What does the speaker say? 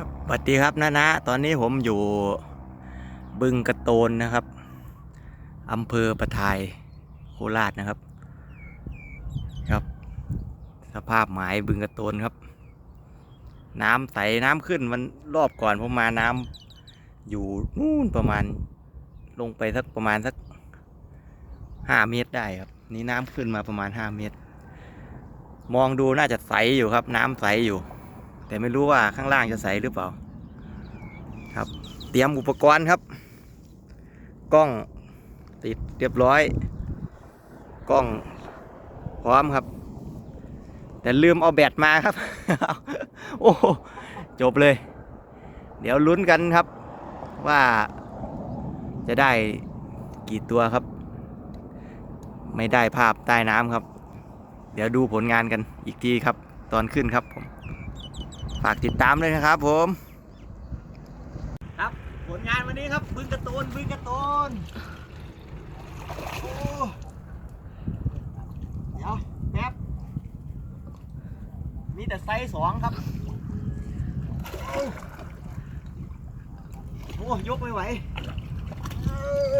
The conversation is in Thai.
สวัสดีครับนะนะตอนนี้ผมอยู่บึงกระโตนนะครับอำเภอประทายโคราชนะครับ ครับ สภาพหมายบึงกระโตนครับ น้ำใสน้ำขึ้นมันรอบก่อนผมมาน้ำอยู่นู่นประมาณลงไปสักประมาณสักห้าเมตรได้ครับ นี่น้ำขึ้นมาประมาณห้าเมตร มองดูน่าจะใสอยู่ครับ น้ำใสอยู่ แต่ไม่รู้ว่าข้างล่างจะใสหรือเปล่า ครับ เตรียมอุปกรณ์ครับ กล้องติดเรียบร้อย กล้องพร้อมครับ แต่ลืมเอาแบตมาครับ โอ้จบเลย เดี๋ยวลุ้นกันครับ ว่าจะได้กี่ตัวครับ ไม่ได้ภาพใต้น้ำครับ เดี๋ยวดูผลงานกันอีกทีครับ ตอนขึ้นครับผม ฝากติดตามเลยนะครับผม ครับผลงานวันนี้ครับบึงกระโตนบึงกระโตนโอ้เดี๋ยวแป๊บมีแต่ไซส์สองครับ โอ้ยกไม่ไหวเอ้ย